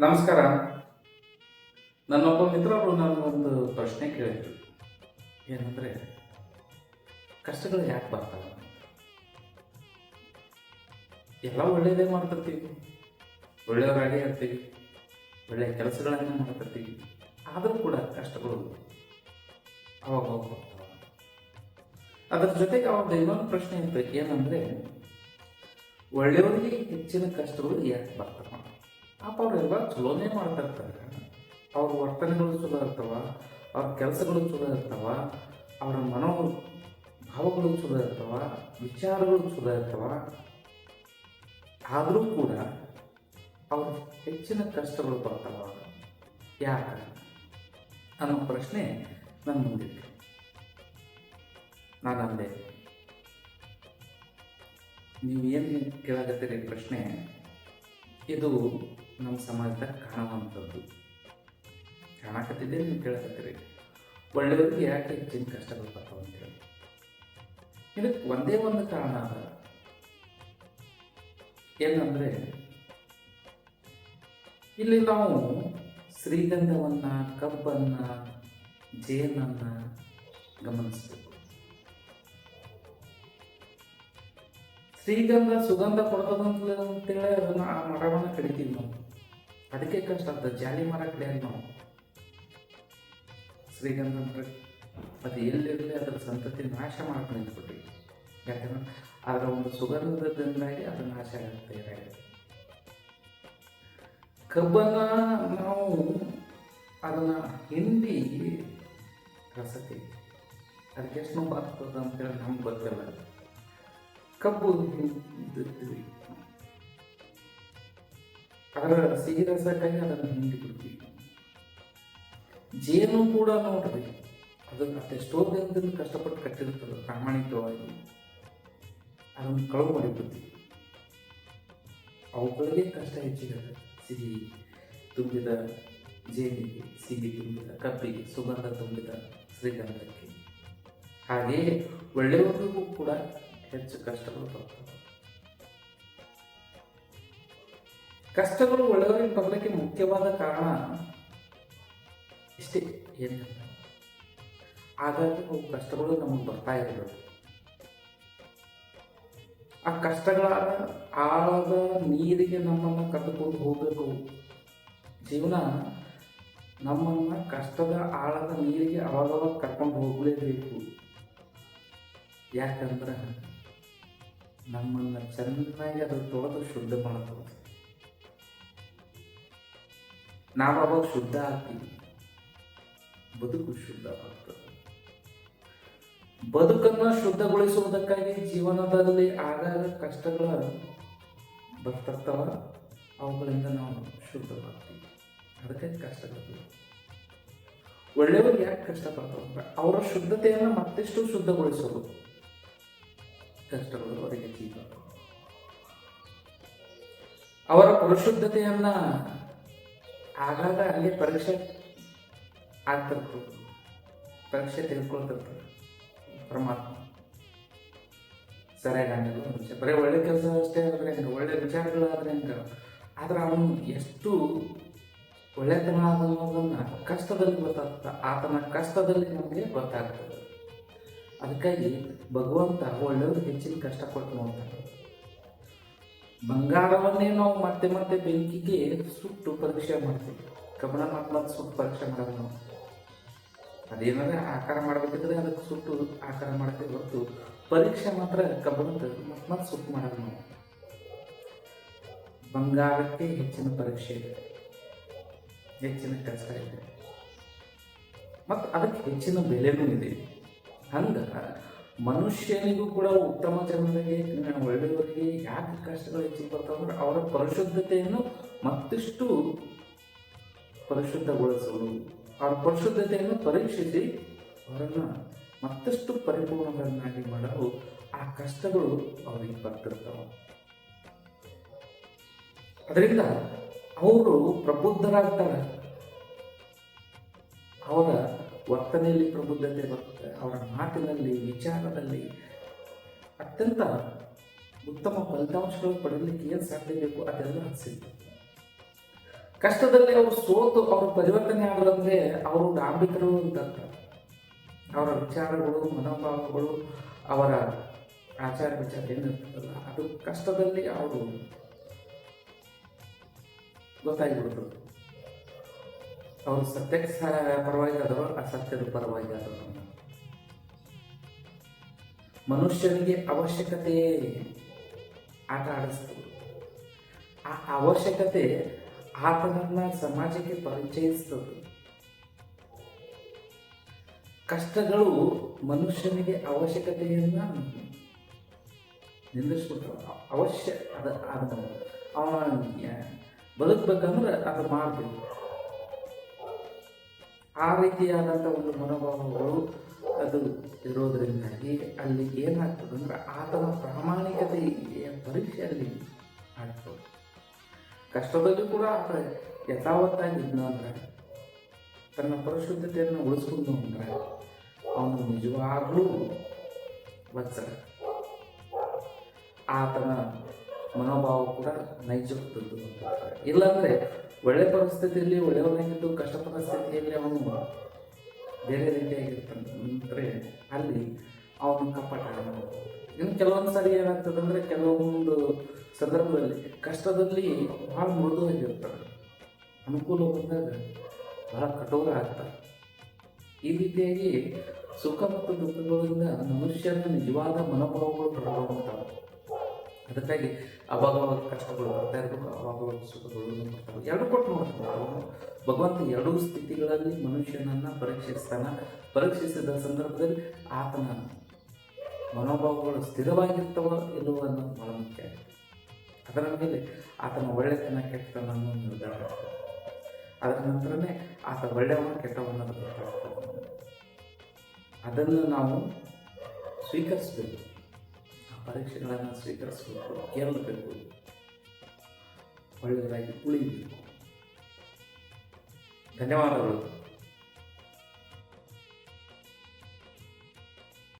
ನಮಸ್ಕಾರ. ನನ್ನೊಬ್ಬ ಮಿತ್ರರು ಒಂದು ಪ್ರಶ್ನೆ ಕೇಳಿದ್ರು ಏನಂದರೆ, ಕಷ್ಟಗಳು ಯಾಕೆ ಬರ್ತಾವೆ? ಎಲ್ಲ ಒಳ್ಳೆಯದೇ ಮಾಡ್ತಿರ್ತೀವಿ. ಒಳ್ಳೆಯವರಾಗೇ ಇರ್ತೀವಿ. ಒಳ್ಳೆಯ ಕೆಲಸಗಳನ್ನು ಮಾಡ್ತಿರ್ತೀವಿ. ಆದರೂ ಕೂಡ ಕಷ್ಟಗಳು ಅವಾಗ ಹೋಗ್ತಾವೆ ಅದರ ಜೊತೆಗೆ ಅವಾಗ ಇನ್ನೊಂದು ಪ್ರಶ್ನೆ ಇತ್ತು. ಏನಂದರೆ, ಒಳ್ಳೆಯವರಿಗೆ ಹೆಚ್ಚಿನ ಕಷ್ಟಗಳು ಯಾಕೆ ಬರ್ತಾವ ಪಾಪ ಅವರೆಲ್ಲ ಚಲೋನೇ ಮಾಡ್ತಾ ಇರ್ತಾರೆ ಅವ್ರ ವರ್ತನೆಗಳು ಚಲೋ ಇರ್ತಾವ, ಅವ್ರ ಕೆಲಸಗಳು ಚಲೋ ಇರ್ತಾವ, ಅವರ ಮನೋ ಭಾವಗಳು ಚಲೋ ಇರ್ತಾವ, ವಿಚಾರಗಳು ಚಲೋ ಇರ್ತಾವ. ಆದರೂ ಕೂಡ ಅವ್ರ ಹೆಚ್ಚಿನ ಕಷ್ಟಗಳು ಬರ್ತಾವ. ಯಾಕೆ? ಅನ್ನೋ ಪ್ರಶ್ನೆ ನನ್ನ ಮುಂದಿತ್ತು. ನಾನು ಅಂದೆ ನೀವು ಏನು ಕೇಳಾಕತ್ತೀರಿ ಪ್ರಶ್ನೆ? ಇದು ನಮ್ಮ ಸಮಾಜದಾಗ ಕಾಣುವಂಥದ್ದು. ಕಾಣಕತ್ತಿದ್ದೆ ನೀವು ಕೇಳಕತ್ತೀರಿ. ಒಳ್ಳೆಯವ್ರಿಗೆ ಯಾಕೆ ಹೆಚ್ಚಿನ ಕಷ್ಟಗಳು ಬರ್ತಾವ ಅಂತೇಳಿ ಇದಕ್ಕೆ ಒಂದೇ ಒಂದು ಕಾರಣ ಅದ. ಏನಂದ್ರೆ, ಇಲ್ಲಿ ನಾವು ಶ್ರೀಗಂಧವನ್ನ, ಕಬ್ಬನ್ನ, ಜೇನನ್ನ ಗಮನಿಸಬೇಕು. ಶ್ರೀಗಂಧ ಸುಗಂಧ ಕೊಡ್ತದಂತ ಅಂತೇಳಿ ಅದನ್ನ ಆ ಮರವನ್ನ ಕಡಿತೀವಿ ನಾವು. ಅದಕ್ಕೆ ಕಷ್ಟ ಅಂತ ಜಾಲಿ ಮರ ಕಡೆ ನಾವು ಶ್ರೀಗಂಧ ಅಂದ್ರೆ ಅದು ಎಲ್ಲಿರಲಿ ಅದರ ಸಂತತಿ ನಾಶ ಮಾಡಕ್ಕೆ ನಿಂತ್ಬಿಟ್ಟಿವಿ. ಯಾಕಂದ್ರೆ ಅದರ ಒಂದು ಸುಗಂಧದಿಂದಾಗಿ ಅದು ನಾಶ ಆಗುತ್ತೆ ಕಬ್ಬನ್ನ ನಾವು ಅದನ್ನ ಹಿಂಡಿ ರಸತಿ ಅದಕ್ಕೆ ಎಷ್ಟು ನೋವು ಅಂತ ಹೇಳಿ ನಮ್ಗೆ ಗೊತ್ತಿಲ್ಲ. ಕಬ್ಬು ಹಿಂಡ್ತೀವಿ ಅದರ ಸಿಹಿ ರಸಕ್ಕಾಗಿ ಅದನ್ನು ಹಿಂಡಿ ಬಿಡ್ತೀವಿ ಜೇನು ಕೂಡ ನೋಡ್ರಿ, ಅದು ಅದೆಷ್ಟೋ ದಿನದಿಂದ ಕಷ್ಟಪಟ್ಟು ಕಟ್ಟಿರ್ತದೆ ಪ್ರಾಮಾಣಿಕವಾಗಿ. ಅದನ್ನು ಕಳುವು ಮಾಡಿಬಿಡ್ತೀವಿ ಅವುಗಳಿಗೆ ಕಷ್ಟ ಹೆಚ್ಚಿಗೆ ಸಿಹಿ ತುಂಬಿದ ಜೇನಿಗೆ, ಸಿಹಿ ತುಂಬಿದ ಕಬ್ಬಿಗೆ, ಸುಗಂಧ ತುಂಬಿದ ಶ್ರೀಗಂಧಕ್ಕೆ. ಹಾಗೆಯೇ ಒಳ್ಳೆಯವರಿಗೂ ಕೂಡ ಹೆಚ್ಚು ಕಷ್ಟಗಳು ಬರ್ತವೆ ಕಷ್ಟಗಳು ಒಳ್ಳೆಯವರಿಗೆ ಬರಲಿಕ್ಕೆ ಮುಖ್ಯವಾದ ಕಾರಣ ಇಷ್ಟೇ ಏನಿಲ್ಲ ಹಾಗಾಗಿ ಅವು ಕಷ್ಟಗಳು ನಮಗೆ ಬರ್ತಾ ಇರಬೇಕು. ಆ ಕಷ್ಟಗಳಾದ, ಆಳದ ನೀರಿಗೆ ನಮ್ಮನ್ನು ಕರೆದುಕೊಂಡು ಹೋಗಬೇಕು. ಜೀವನ ನಮ್ಮನ್ನು ಕಷ್ಟದ, ಆಳದ ನೀರಿಗೆ ಅವಾಗವಾಗ ಕರ್ಕೊಂಡು ಹೋಗಲೇಬೇಕು. ಯಾಕಂದ್ರೆ ನಮ್ಮನ್ನು ಚೆನ್ನಾಗಿ ಅದು ತೊಳೆದು ಶುದ್ಧ ಮಾಡ್ತದೆ ನಾವು ಅವಾಗ ಶುದ್ಧ ಆಗ್ತೀವಿ. ಬದುಕು ಶುದ್ಧವಾಗ್ತದೆ. ಬದುಕನ್ನು ಶುದ್ಧಗೊಳಿಸುವುದಕ್ಕಾಗಿ ಜೀವನದಲ್ಲಿ ಆಗಾಗ ಕಷ್ಟಗಳ ಬರ್ತಿರ್ತಾವ, ಅವುಗಳಿಂದ ನಾವು ಶುದ್ಧವಾಗ್ತೀವಿ. ಅದಕ್ಕೆ ಕಷ್ಟಗಳು. ಒಳ್ಳೆಯವರು ಯಾಕೆ ಕಷ್ಟಪಡ್ತಾರೆ ಅವರ ಶುದ್ಧತೆಯನ್ನು ಮತ್ತಷ್ಟು ಶುದ್ಧಗೊಳಿಸೋದು ಕಷ್ಟಗಳು ಅವರಿಗೆ ಜೀವ. ಅವರ ಪರಿಶುದ್ಧತೆಯನ್ನ ಆಗಾಗ ಅಲ್ಲಿ ಪರೀಕ್ಷೆ ಆಗ್ತಿರ್ತದೆ ಪರೀಕ್ಷೆ ತಿಳ್ಕೊಳ್ತಿರ್ತದೆ ಪರಮಾತ್ಮ. ಸರಿಯಾಗಿ ಮನುಷ್ಯ ಬರೀ ಒಳ್ಳೆ ಕೆಲಸ ಅಷ್ಟೇ ಆದ್ರೆ ಹೆಂಗೆ? ಒಳ್ಳೆ ವಿಚಾರಗಳಾದ್ರೆ ಹೆಂಗೆ? ಆದ್ರೆ ಅವನು ಎಷ್ಟು ಒಳ್ಳೆತನ ಅನ್ನೋದನ್ನು ಕಷ್ಟದಲ್ಲಿ ಗೊತ್ತಾಗ್ತದೆ ಆತನ ಕಷ್ಟದಲ್ಲಿ ನಮಗೆ ಗೊತ್ತಾಗ್ತದೆ. ಅದಕ್ಕಾಗಿ ಭಗವಂತ ಒಳ್ಳೆಯವ್ರಿಗೆ ಹೆಚ್ಚಿನ ಕಷ್ಟ ಕೊಟ್ಟು ನೋಡ್ತಾನೆ. ಬಂಗಾರವನ್ನೇ ನಾವು ಮತ್ತೆ ಮತ್ತೆ ಬೆಂಕಿಗೆ ಸುಟ್ಟು ಪರೀಕ್ಷೆ ಮಾಡ್ತೀವಿ. ಕಬ್ಬಣ ಮತ್ತೆ ಮತ್ತೆ ಸುಟ್ಟು ಪರೀಕ್ಷೆ ಮಾಡೋದು ನಾವು. ಅದೇನಾದ್ರೆ ಆಕಾರ ಮಾಡ್ಬೇಕಿದ್ರೆ ಅದಕ್ಕೆ ಸುಟ್ಟು ಆಕಾರ ಮಾಡ್ತೀವಿ ಹೊರತು ಪರೀಕ್ಷೆ ಮಾತ್ರ ಕಬ್ಬಣದ ಮತ್ತೆ ಮತ್ತೆ ಸುಟ್ಟು ಮಾಡೋದು ನಾವು. ಬಂಗಾರಕ್ಕೆ ಹೆಚ್ಚಿನ ಪರೀಕ್ಷೆ ಇದೆ. ಹೆಚ್ಚಿನ ಕಷ್ಟ ಇದೆ. ಮತ್ತು ಅದಕ್ಕೆ ಹೆಚ್ಚಿನ ಬೆಲೆನೂ ಇದೆ. ಹಂಗ ಮನುಷ್ಯನಿಗೂ ಕೂಡ ಉತ್ತಮ ಜನರಿಗೆ ಒಳ್ಳೆಯವರಿಗೆ ಯಾಕೆ ಕಷ್ಟಗಳು ಹೆಚ್ಚು ಬರ್ತಾವೆ ಅವರ ಪರಿಶುದ್ಧತೆಯನ್ನು ಮತ್ತಷ್ಟು ಪರಿಶುದ್ಧಗೊಳಿಸುವುದು. ಅವರ ಪರಿಶುದ್ಧತೆಯನ್ನು ಪರೀಕ್ಷಿಸಿ ಅವರನ್ನು ಮತ್ತಷ್ಟು ಪರಿಪೂರ್ಣಗಳನ್ನಾಗಿ ಮಾಡಲು ಆ ಕಷ್ಟಗಳು ಅವರಿಗೆ ಬರ್ತಿರ್ತಾವೆ. ಅದರಿಂದ ಅವರು ಪ್ರಬುದ್ಧರಾಗ್ತಾರೆ. ಅವರ ವರ್ತನೆಯಲ್ಲಿ ಪ್ರಬುದ್ಧತೆ ಬರುತ್ತೆ. ಅವರ ಮಾತಿನಲ್ಲಿ, ವಿಚಾರದಲ್ಲಿ ಅತ್ಯಂತ ಉತ್ತಮ ಫಲಿತಾಂಶಗಳು ಪಡೆಯಲಿಕ್ಕೆ ಏನು ಸಾಧ್ಯ ಬೇಕು ಅದೆಲ್ಲ ಸಿಗ್ತದೆ ಕಷ್ಟದಲ್ಲಿ ಅವರು ಸೋತು ಅವರು ಪರಿವರ್ತನೆ ಆಗದಂದ್ರೆ ಅವರು ಡಾಂಬಿಕರು ಅಂತ. ಅವರ ವಿಚಾರಗಳು, ಮನೋಭಾವಗಳು, ಅವರ ಆಚಾರ ವಿಚಾರ ಏನಿರ್ತದಲ್ಲ, ಅದು ಕಷ್ಟದಲ್ಲಿ ಅವರು ಗೊತ್ತಾಗಿಬಿಡ್ತದೆ ಅವರು ಸತ್ಯಕ್ಕೆ ಪರವಾಗಿ ಆದವರು ಅಸತ್ಯದ ಪರವಾಗಿ ಮನುಷ್ಯನಿಗೆ ಅವಶ್ಯಕತೆ ಆಟ ಆಡಿಸ್ತದೆ ಆ ಅವಶ್ಯಕತೆ ಆತನನ್ನ ಸಮಾಜಕ್ಕೆ ಪರಿಚಯಿಸ್ತದೆ. ಕಷ್ಟಗಳು ಮನುಷ್ಯನಿಗೆ ಅವಶ್ಯಕತೆಯನ್ನ ನಿಂದಿಸ್ಬಿಡ್ತಾವ ಅವಶ್ಯ, ಅದ, ಅದನ್ನು ಅವನ ಬದುಕ್ಬೇಕಂದ್ರೆ ಅದು ಮಾಡಬೇಕು. ಆ ರೀತಿಯಾದಂಥ ಒಂದು ಮನೋಭಾವಗಳು ಅದು ಇರೋದರಿಂದಾಗಿ ಅಲ್ಲಿ ಏನಾಗ್ತದೆ ಅಂದ್ರೆ ಆತನ ಪ್ರಾಮಾಣಿಕತೆ ಪರೀಕ್ಷೆ ಅಲ್ಲಿ ಆಗ್ತದೆ ಕಷ್ಟದಲ್ಲೂ ಕೂಡ ಆತ ಯಥಾವತ್ತಾಗಿದ್ನ ಅಂದ್ರೆ, ತನ್ನ ಪರಿಶುದ್ಧತೆಯನ್ನು ಉಳಿಸ್ಕೊಂಡು ಅಂದ್ರೆ ಅವನು ನಿಜವಾಗಲೂ ವತ್ಸರ ಆತನ ಮನೋಭಾವ ಕೂಡ ಹೇಳ್ತಾರೆ. ಇಲ್ಲಾಂದ್ರೆ ಒಳ್ಳೆ ಪರಿಸ್ಥಿತಿಯಲ್ಲಿ ಒಳ್ಳೆಯವನಾಗಿದ್ದು ಕಷ್ಟ ಪರಿಸ್ಥಿತಿಯಲ್ಲಿ ಅವನು ಬೇರೆ ರೀತಿಯಾಗಿರ್ತಾನೆ ಅಲ್ಲಿ ಅವನು ಕಪ್ಪಟ ಇನ್ನು ಕೆಲವೊಂದು ಸಾರಿ ಏನಾಗ್ತದೆ ಅಂದರೆ ಕೆಲವೊಂದು ಸಂದರ್ಭದಲ್ಲಿ ಕಷ್ಟದಲ್ಲಿ ಭಾಳ ಮೃದುವಾಗಿರ್ತಾರೆ. ಅನುಕೂಲ ಬಂದಾಗ ಬಹಳ ಕಠೋರ ಆಗ್ತಾರೆ. ಈ ರೀತಿಯಾಗಿ ಸುಖ ಮತ್ತು ದುಃಖಗಳಿಂದ ಮನುಷ್ಯನ ನಿಜವಾದ ಮನೋಭಾವಗಳು ಹೊರಡುವಂಥವು ಅದಕ್ಕಾಗಿ ಅವಾಗ ಕಷ್ಟಗಳು ಬರ್ತಾ ಇರಬೇಕು, ಅವಾಗ ಸುಖಗಳು ಬರ್ತಾವೆ ಎರಡು ಕೊಟ್ಟು ನೋಡ್ತಾರೆ ಭಗವಂತ ಎರಡೂ ಸ್ಥಿತಿಗಳಲ್ಲಿ ಮನುಷ್ಯನನ್ನ ಪರೀಕ್ಷಿಸ್ತಾನ. ಪರೀಕ್ಷಿಸಿದ ಸಂದರ್ಭದಲ್ಲಿ ಆತನ ಮನೋಭಾವಗಳು ಸ್ಥಿರವಾಗಿರ್ತವ ಇಲ್ಲವೋ ಅನ್ನೋದು ಬಹಳ ಮುಖ್ಯ. ಅದರ ಮೇಲೆ ಆತನ ಒಳ್ಳೆತನ, ಕೆಟ್ಟತನ ನಿರ್ಧಾರ. ಅದರ ನಂತರನೇ ಆತ ಒಳ್ಳೆಯವನ, ಕೆಟ್ಟವನ ಗೊತ್ತಾಗ್ತದೆ. ಅದನ್ನು ನಾವು ಸ್ವೀಕರಿಸಬೇಕು. ಪರೀಕ್ಷೆಗಳನ್ನು ಸ್ವೀಕರಿಸಬೇಕು. ಗೆಲ್ಲಬೇಕು ಒಳ್ಳೆಯದಾಗಿ ಉಳಿಬೇಕು ಧನ್ಯವಾದಗಳು.